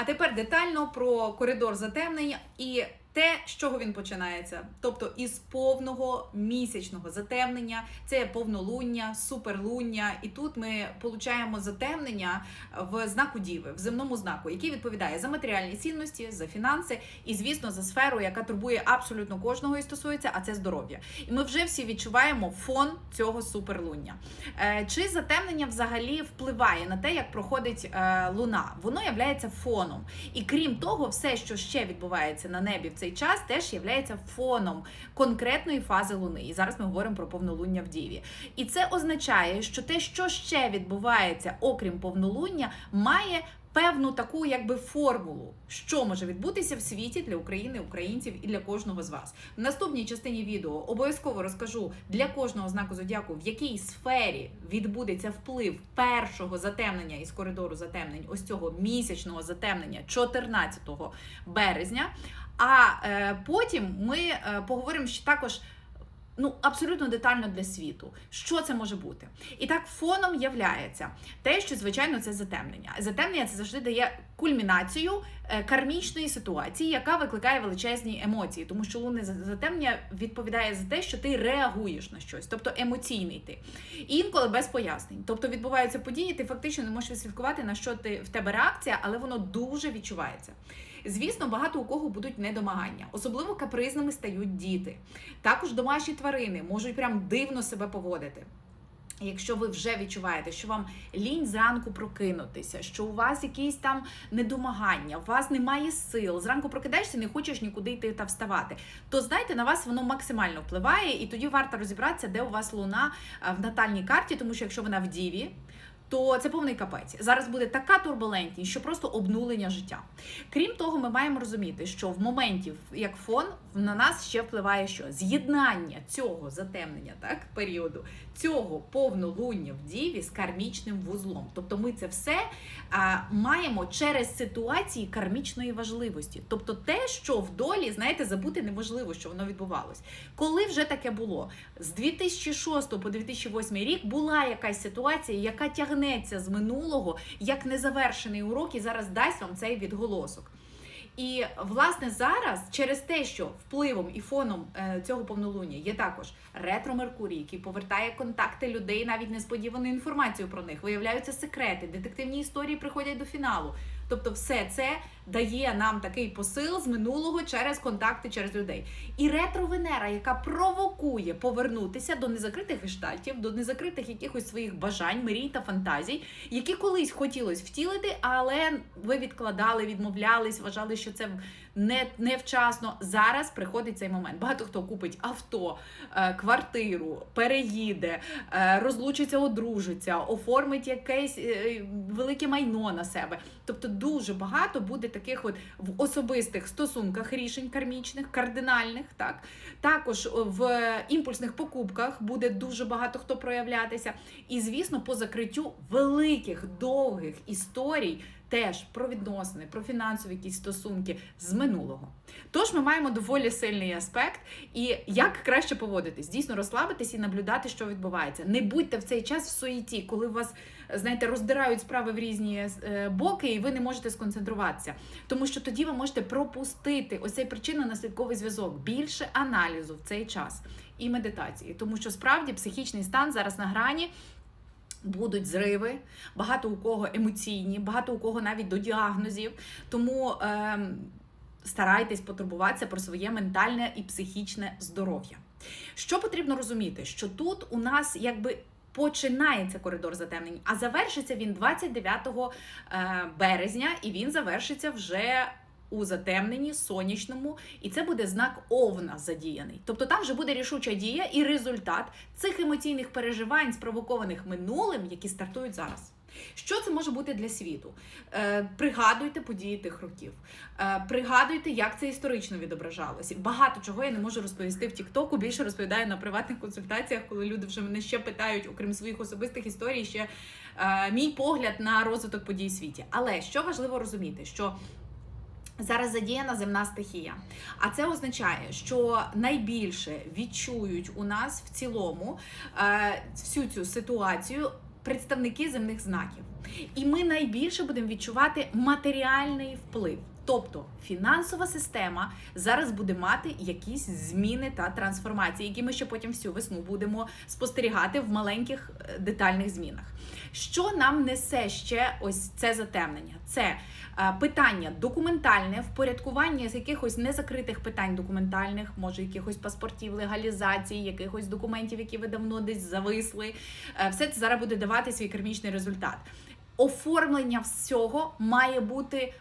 А тепер детально про коридор затемнення і те, з чого він починається. Тобто із повного місячного затемнення, це повнолуння, суперлуння, і тут ми получаємо затемнення в знаку Діви, в земному знаку, який відповідає за матеріальні цінності, за фінанси і, звісно, за сферу, яка турбує абсолютно кожного і стосується, а це здоров'я. І ми вже всі відчуваємо фон цього суперлуння. Е, Чи затемнення взагалі впливає на те, як проходить е, луна? Воно являється фоном. І крім того, все, що ще відбувається на небі цей час, теж є фоном конкретної фази луни. І зараз ми говоримо про повнолуння в Діві. І це означає, що те, що ще відбувається, окрім повнолуння, має. Певну таку якби формулу, що може відбутися в світі для України, українців і для кожного з вас. В наступній частині відео обов'язково розкажу для кожного знаку зодіаку, в якій сфері відбудеться вплив першого затемнення із коридору затемнень, ось цього місячного затемнення 14 березня. А е, потім ми е, поговоримо ще також. Ну, абсолютно детально для світу, що це може бути. І так, фоном являється те, що звичайно це затемнення. Затемнення це завжди дає кульмінацію е, кармічної ситуації, яка викликає величезні емоції, тому що лунне затемнення відповідає за те, що ти реагуєш на щось, тобто емоційний ти. Інколи без пояснень. Тобто відбуваються події, ти фактично не можеш відслідкувати, на що ти в тебе реакція, але воно дуже відчувається. Звісно, багато у кого будуть недомагання, особливо капризними стають діти. Також домашні тварини можуть прям дивно себе поводити. Якщо ви вже відчуваєте, що вам лінь зранку прокинутися, що у вас якісь там недомагання, у вас немає сил, зранку прокидаєшся, не хочеш нікуди йти та вставати, то знайте, на вас воно максимально впливає, і тоді варто розібратися, де у вас луна в натальній карті, тому що якщо вона в діві. То це повний капець. Зараз буде така турбулентність, що просто обнулення життя. Крім того, ми маємо розуміти, що в моменті, як фон, на нас ще впливає що з'єднання цього затемнення, так періоду, цього повнолуння в діві з кармічним вузлом. Тобто, ми це все а, маємо через ситуації кармічної важливості. Тобто, те, що в долі, знаєте, забути неможливо, що воно відбувалось. Коли вже таке було з 2006 по 2008 рік була якась ситуація, яка тягнеться з минулого як незавершений урок, і зараз дасть вам цей відголосок. І власне зараз через те, що впливом і фоном е, цього повнолуння є також ретро Меркурій, який повертає контакти людей, навіть несподівану інформацію про них, виявляються секрети, детективні історії приходять до фіналу. Тобто, все це дає нам такий посил з минулого через контакти, через людей. І ретро-Венера, яка провокує повернутися до незакритих гештальтів, до незакритих якихось своїх бажань, мрій та фантазій, які колись хотілося втілити, але ви відкладали, відмовлялись, вважали, що це не невчасно. Зараз приходить цей момент. Багато хто купить авто, е, квартиру, переїде, е, розлучиться, одружиться, оформить якесь е, велике майно на себе. Тобто, дуже багато буде таких от в особистих стосунках рішень кармічних, кардинальних. Так також в імпульсних покупках буде дуже багато хто проявлятися. І звісно, по закриттю великих довгих історій. Теж про відносини, про фінансові якісь стосунки з минулого. Тож ми маємо доволі сильний аспект, і як краще поводитись, дійсно розслабитись і наблюдати, що відбувається. Не будьте в цей час в суєті, коли у вас знаєте, роздирають справи в різні е, боки, і ви не можете сконцентруватися. Тому що тоді ви можете пропустити ось цей причинно-наслідковий зв'язок, більше аналізу в цей час і медитації, тому що справді психічний стан зараз на грані. Будуть зриви, багато у кого емоційні, багато у кого навіть до діагнозів. Тому е, старайтесь потурбуватися про своє ментальне і психічне здоров'я. Що потрібно розуміти? Що тут у нас якби починається коридор затемнень, а завершиться він 29 е, березня, і він завершиться вже у затемненні сонячному, і це буде знак Овна задіяний. Тобто там вже буде рішуча дія і результат цих емоційних переживань, спровокованих минулим, які стартують зараз. Що це може бути для світу? Е, Пригадуйте події тих років, е, пригадуйте, як це історично відображалося. Багато чого я не можу розповісти в Тіктоку. Більше розповідаю на приватних консультаціях, коли люди вже мене ще питають, окрім своїх особистих історій, ще е, мій погляд на розвиток подій в світі. Але що важливо розуміти, що Зараз задіяна земна стихія, а це означає, що найбільше відчують у нас в цілому е, всю цю ситуацію представники земних знаків. І ми найбільше будемо відчувати матеріальний вплив. Тобто фінансова система зараз буде мати якісь зміни та трансформації, які ми ще потім всю весну будемо спостерігати в маленьких е, детальних змінах. Що нам несе ще ось це затемнення? Це е, питання документальне, впорядкування з якихось незакритих питань документальних, може якихось паспортів, легалізації, якихось документів, які ви давно десь зависли. Е, Все це зараз буде давати свій кармічний результат. Оформлення всього має бути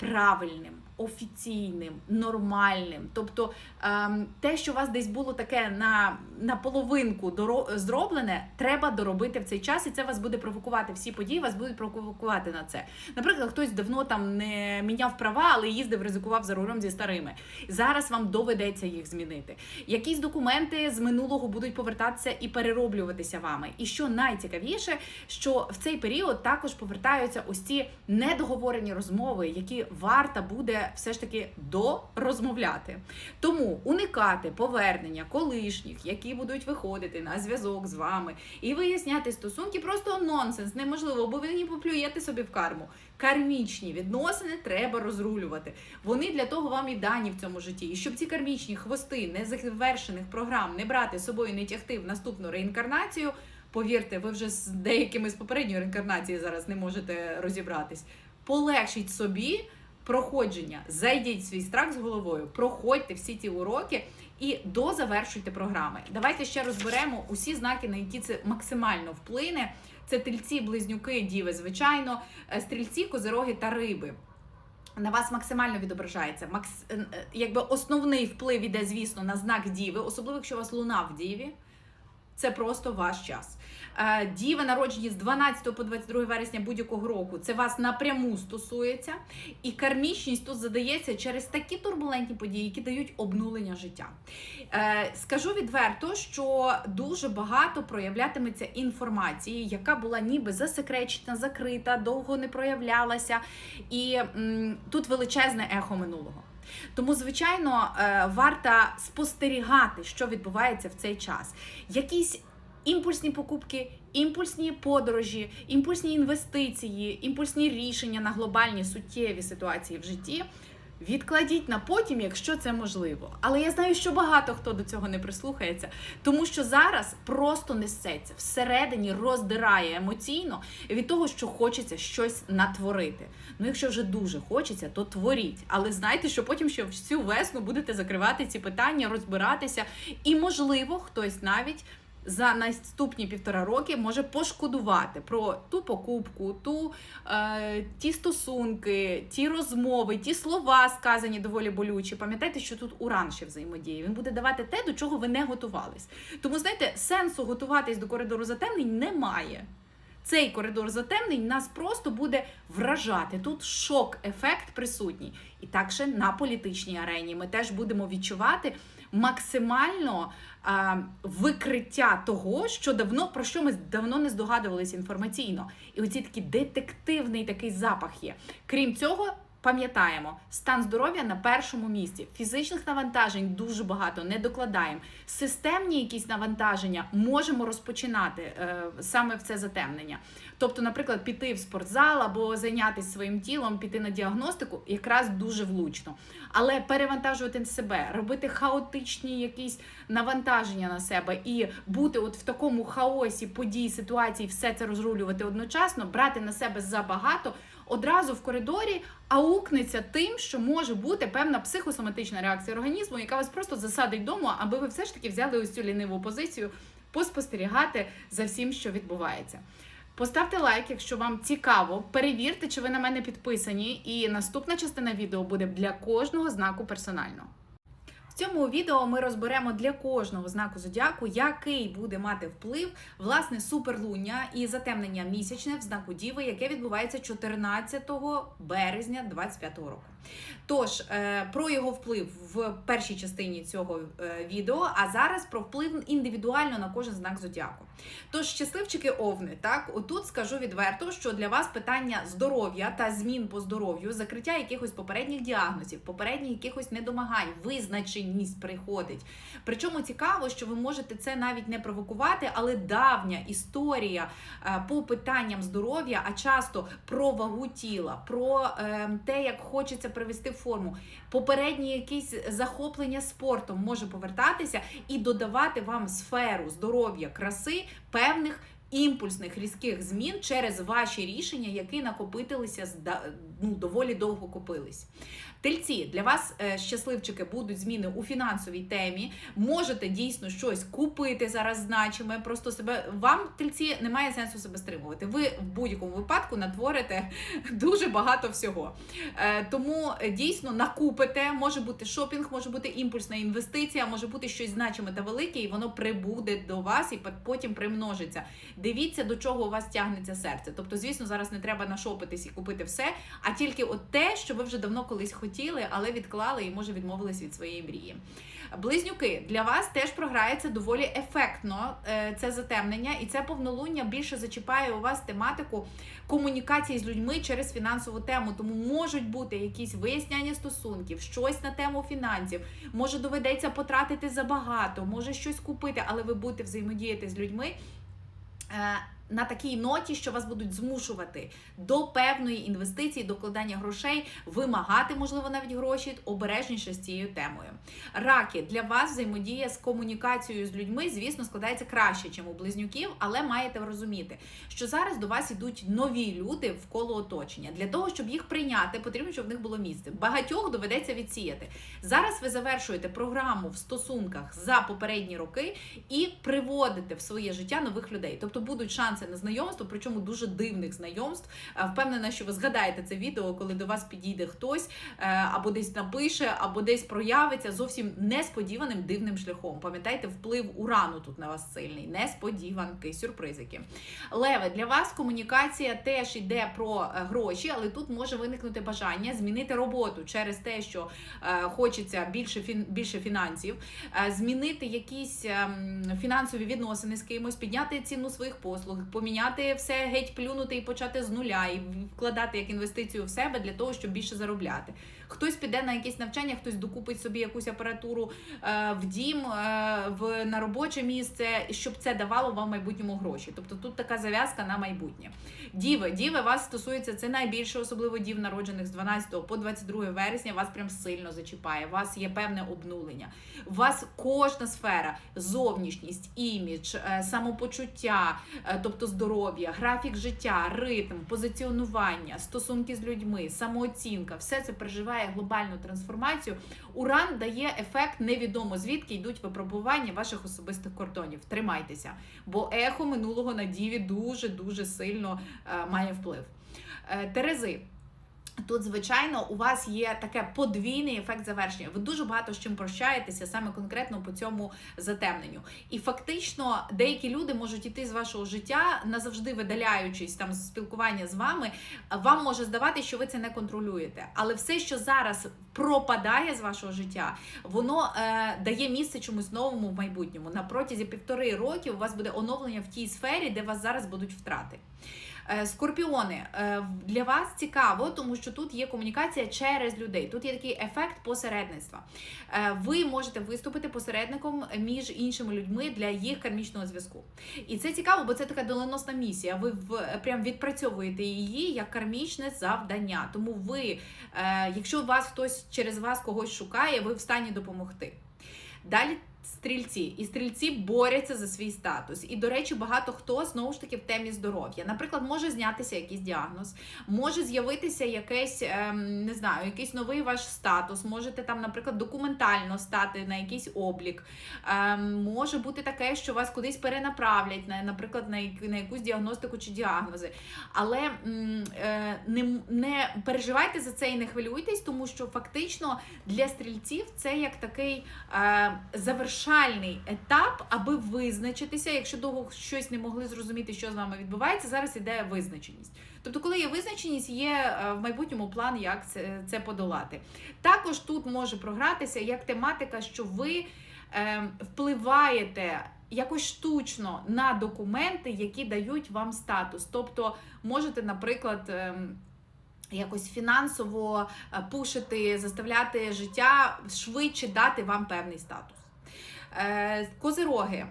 правильним, офіційним, нормальним. Тобто ем, те, що у вас десь було таке на, на половинку зроблене, треба доробити в цей час, і це вас буде провокувати. Всі події вас будуть провокувати на це. Наприклад, хтось давно там не міняв права, але їздив, ризикував за рулем зі старими. Зараз вам доведеться їх змінити. Якісь документи з минулого будуть повертатися і перероблюватися вами. І що найцікавіше, що в цей період також повертаються ось ці недоговорені розмови, які варто буде все ж таки дорозмовляти. Тому уникати повернення колишніх, які будуть виходити на зв'язок з вами, і виясняти стосунки просто нонсенс, неможливо, бо ви не поплюєте собі в карму. Кармічні відносини треба розрулювати. Вони для того вам і дані в цьому житті. І щоб ці кармічні хвости незавершених програм не брати з собою, не тягти в наступну реінкарнацію. Повірте, ви вже з деякими з попередньої реінкарнації зараз не можете розібратись. Полегшіть собі проходження, зайдіть свій страх з головою, проходьте всі ті уроки і дозавершуйте програми. Давайте ще розберемо усі знаки, на які це максимально вплине. Це тельці, близнюки, діви, звичайно, е, стрільці, козироги та риби. На вас максимально відображається. Макс... е, е, Якби основний вплив іде, звісно, на знак діви, особливо якщо у вас луна в діві. Це просто ваш час. Е, Діви народжені з 12 по 22 вересня будь-якого року. Це вас напряму стосується. І кармічність тут задається через такі турбулентні події, які дають обнулення життя. Е, Скажу відверто, що дуже багато проявлятиметься інформації, яка була ніби засекречена, закрита, довго не проявлялася. І м, тут величезне ехо минулого. Тому, звичайно, е, варто спостерігати, що відбувається в цей час. Якісь імпульсні покупки, імпульсні подорожі, імпульсні інвестиції, імпульсні рішення на глобальні суттєві ситуації в житті. Відкладіть на потім, якщо це можливо. Але я знаю, що багато хто до цього не прислухається, тому що зараз просто несеться всередині, роздирає емоційно від того, що хочеться щось натворити. Ну, якщо вже дуже хочеться, то творіть. Але знайте, що потім ще всю весну будете закривати ці питання, розбиратися, і можливо, хтось навіть. За наступні півтора роки може пошкодувати про ту покупку, ту е, ті стосунки, ті розмови, ті слова сказані доволі болючі. Пам'ятайте, що тут уран ще взаємодіє. Він буде давати те, до чого ви не готувались. Тому знаєте, сенсу готуватись до коридору затемнень немає. Цей коридор затемнень нас просто буде вражати. Тут шок-ефект присутній. І так ще на політичній арені ми теж будемо відчувати максимально а, викриття того, що давно про що ми давно не здогадувалися інформаційно. І оці такий детективний такий запах є. Крім цього. Пам'ятаємо, стан здоров'я на першому місці. Фізичних навантажень дуже багато не докладаємо. Системні якісь навантаження можемо розпочинати е, саме в це затемнення. Тобто, наприклад, піти в спортзал або зайнятися своїм тілом, піти на діагностику, якраз дуже влучно. Але перевантажувати себе, робити хаотичні якісь навантаження на себе і бути от в такому хаосі подій, ситуацій, все це розрулювати одночасно, брати на себе забагато. Одразу в коридорі аукнеться тим, що може бути певна психосоматична реакція організму, яка вас просто засадить вдома, аби ви все ж таки взяли ось цю ліниву позицію, поспостерігати за всім, що відбувається. Поставте лайк, якщо вам цікаво. Перевірте, чи ви на мене підписані, і наступна частина відео буде для кожного знаку персонально. Цьому відео ми розберемо для кожного знаку зодіаку, який буде мати вплив власне суперлуння і затемнення місячне в знаку Діви, яке відбувається 14 березня 2025 року. Тож е, про його вплив в першій частині цього е, відео, а зараз про вплив індивідуально на кожен знак зодіаку. Тож, щасливчики овни, так отут скажу відверто, що для вас питання здоров'я та змін по здоров'ю, закриття якихось попередніх діагнозів, попередніх якихось недомагань, визначеність приходить. Причому цікаво, що ви можете це навіть не провокувати, але давня історія е, по питанням здоров'я, а часто про вагу тіла, про е, те, як хочеться привести в форму, попередні якісь захоплення спортом може повертатися і додавати вам сферу здоров'я, краси певних. Імпульсних різких змін через ваші рішення, які накопитилися ну, доволі довго копились. Тельці для вас е, щасливчики будуть зміни у фінансовій темі. Можете дійсно щось купити зараз значиме. Просто себе вам тельці немає сенсу себе стримувати. Ви в будь-якому випадку натворите дуже багато всього. Е, Тому е, дійсно накупите. Може бути шопінг, може бути імпульсна інвестиція, може бути щось значиме та велике, і воно прибуде до вас і потім примножиться. Дивіться, до чого у вас тягнеться серце. Тобто, звісно, зараз не треба нашопитись і купити все, а тільки от те, що ви вже давно колись хотіли, але відклали і може відмовились від своєї мрії. Близнюки для вас теж програється доволі ефектно е, це затемнення, і це повнолуння більше зачіпає у вас тематику комунікації з людьми через фінансову тему. Тому можуть бути якісь виясняння стосунків, щось на тему фінансів. Може доведеться потратити забагато, може щось купити, але ви будете взаємодіяти з людьми. Е, На такій ноті, що вас будуть змушувати до певної інвестиції, до вкладання грошей, вимагати, можливо, навіть гроші, обережніше з цією темою. Раки для вас взаємодія з комунікацією з людьми, звісно, складається краще, ніж у близнюків, але маєте розуміти, що зараз до вас йдуть нові люди в коло оточення. Для того, щоб їх прийняти, потрібно, щоб в них було місце. Багатьох доведеться відсіяти. Зараз ви завершуєте програму в стосунках за попередні роки і приводите в своє життя нових людей. Тобто будуть шанси на знайомство, причому дуже дивних знайомств. Е, Впевнена, що ви згадаєте це відео, коли до вас підійде хтось е, або десь напише, або десь проявиться зовсім несподіваним дивним шляхом. Пам'ятайте, вплив урану тут на вас сильний, несподіванки, сюрпризики. Леве, для вас комунікація теж йде про е, гроші, але тут може виникнути бажання змінити роботу через те, що хочеться більше фін, більше фінансів, змінити якісь ем, фінансові відносини з кимось, підняти ціну своїх послуг, поміняти все геть плюнути і почати з нуля, і вкладати як інвестицію в себе для того, щоб більше заробляти. Хтось піде на якесь навчання, хтось докупить собі якусь апаратуру е, в дім, е, в на робоче місце, щоб це давало вам в майбутньому гроші. Тобто тут така зав'язка на майбутнє. Діви, діви вас стосується це найбільше, особливо дів, народжених з 12 по 22 вересня. Вас прям сильно зачіпає. У вас є певне обнулення. У вас кожна сфера, зовнішність, імідж, е, самопочуття, тобто здоров'я, графік життя, ритм, позиціонування, стосунки з людьми, самооцінка, все це переживає глобальну трансформацію. Уран дає ефект невідомо звідки йдуть випробування ваших особистих кордонів. Тримайтеся, бо ехо минулого на діві дуже дуже сильно е, має вплив. Е, Терези. Тут, звичайно, у вас є таке подвійний ефект завершення. Ви дуже багато з чим прощаєтеся саме конкретно по цьому затемненню. І фактично деякі люди можуть іти з вашого життя, назавжди видаляючись там з спілкування з вами. Вам може здавати, що ви це не контролюєте. Але все, що зараз пропадає з вашого життя, воно е, дає місце чомусь новому в майбутньому. На протязі півтори роки у вас буде оновлення в тій сфері, де вас зараз будуть втрати. Е, Скорпіони е, для вас цікаво, тому що тут є комунікація через людей. Тут є такий ефект посередництва. Е, Ви можете виступити посередником між іншими людьми для їх кармічного зв'язку. І це цікаво, бо це така доленосна місія. Ви прям відпрацьовуєте її як кармічне завдання. Тому ви, якщо вас хтось через вас когось шукає, ви в стані допомогти. Далі стрільці, і стрільці борються за свій статус. І, до речі, багато хто знову ж таки в темі здоров'я. Наприклад, може знятися якийсь діагноз, може з'явитися якесь, ем, не знаю, якийсь новий ваш статус. Можете там, наприклад, документально стати на якийсь облік. Ем, може бути таке, що вас кудись перенаправлять, на, наприклад, на, як- на якусь діагностику чи діагнози. Але е, не, переживайте за це і не хвилюйтесь, тому що фактично для стрільців це як такий е, завершальний етап, аби визначитися. Якщо довго щось не могли зрозуміти, що з вами відбувається, зараз іде визначеність. Тобто, коли є визначеність, є е, в майбутньому план, як це, це подолати. Також тут може програтися як тематика, що ви е, впливаєте якось штучно на документи, які дають вам статус. Тобто, можете, наприклад. ем, Якось фінансово е, пушити, заставляти життя швидше дати вам певний статус. Е, Козироги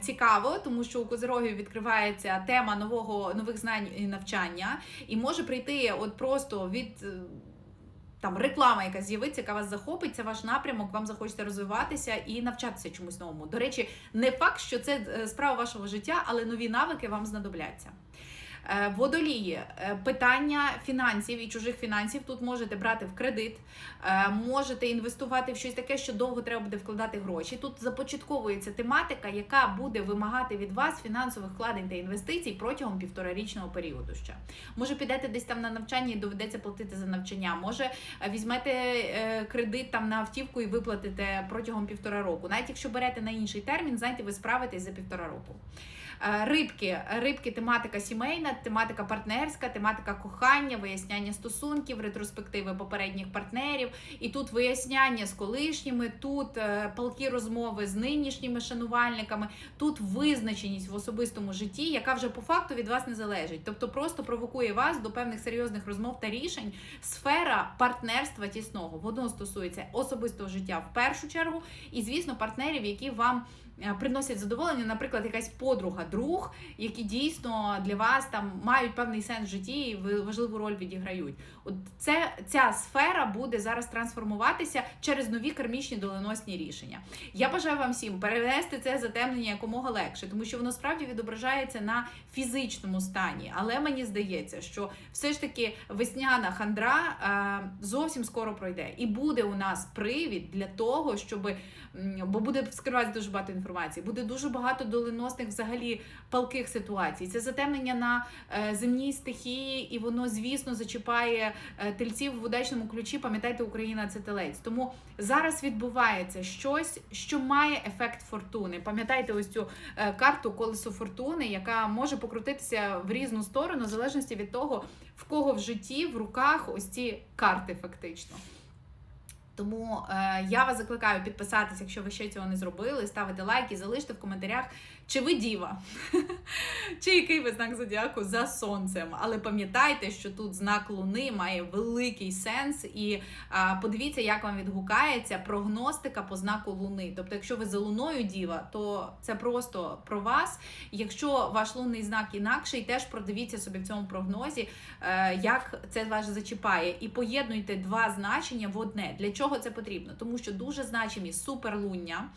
цікаво, тому що у козирогів відкривається тема нового нових знань і навчання, і може прийти от просто від. е, Там реклама, яка з'явиться, яка вас захопить, це ваш напрямок, вам захочеться розвиватися і навчатися чомусь новому. До речі, не факт, що це е, справа вашого життя, але нові навики вам знадобляться. Е, Водолії, е, питання фінансів і чужих фінансів тут можете брати в кредит, е, можете інвестувати в щось таке, що довго треба буде вкладати гроші. Тут започатковується тематика, яка буде вимагати від вас фінансових вкладень та інвестицій протягом півторарічного періоду. Ще може підете десь там на навчання і доведеться платити за навчання. Може візьмете кредит там на автівку і виплатите протягом півтора року. Навіть якщо берете на інший термін, знаєте, ви справитесь за півтора року. Е, Рибки, рибки, тематика сімейна, тематика партнерська, тематика кохання, виясняння стосунків, ретроспективи попередніх партнерів. І тут виясняння з колишніми, тут е, палкі розмови з нинішніми шанувальниками, тут визначеність в особистому житті, яка вже по факту від вас не залежить. Тобто просто провокує вас до певних серйозних розмов та рішень. Сфера партнерства тісного воно стосується особистого життя в першу чергу, і звісно, партнерів, які вам приносять задоволення, наприклад, якась подруга, друг, які дійсно для вас там мають певний сенс в житті і важливу роль відіграють. От це ця сфера буде зараз трансформуватися через нові кармічні доленосні рішення. Я бажаю вам всім перевести це затемнення якомога легше, тому що воно справді відображається на фізичному стані. Але мені здається, що все ж таки весняна хандра е, зовсім скоро пройде, і буде у нас привід для того, щоб бо буде скриватися дуже багато інформації, буде дуже багато доленосних взагалі палких ситуацій. Це затемнення на е, земній стихії, і воно, звісно, зачіпає е, тельців в удачному ключі. Пам'ятайте, Україна це телець. Тому зараз відбувається щось, що має ефект фортуни. Пам'ятайте ось цю е, карту колесо фортуни, яка може покрутитися в різну сторону, в залежності від того, в кого в житті, в руках ось ці карти, фактично. Тому е, я вас закликаю підписатися, якщо ви ще цього не зробили, ставити лайки, залиште в коментарях, чи ви діва, чи який ви знак зодіаку за сонцем. Але пам'ятайте, що тут знак Луни має великий сенс, і е, подивіться, як вам відгукається прогностика по знаку Луни. Тобто, якщо ви за луною діва, то це просто про вас. Якщо ваш лунний знак інакший, теж продивіться собі в цьому прогнозі, е, як це вас зачіпає, і поєднуйте два значення в одне. Для чого це потрібно? Тому що дуже значимі суперлуння,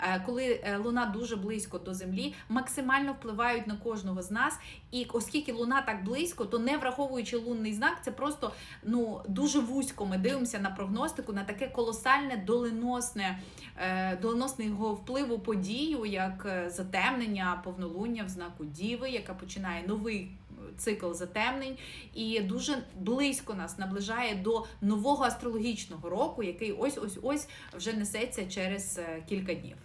е, коли е, луна дуже близько до землі, максимально впливають на кожного з нас. І оскільки луна так близько, то не враховуючи лунний знак, це просто ну дуже вузько. Ми дивимося на прогностику, на таке колосальне доленосне, е, доленосне його впливу подію, як е, затемнення, повнолуння в знаку Діви, яка починає новий цикл затемнень, і дуже близько нас наближає до нового астрологічного року, який ось ось ось вже несеться через е, кілька днів.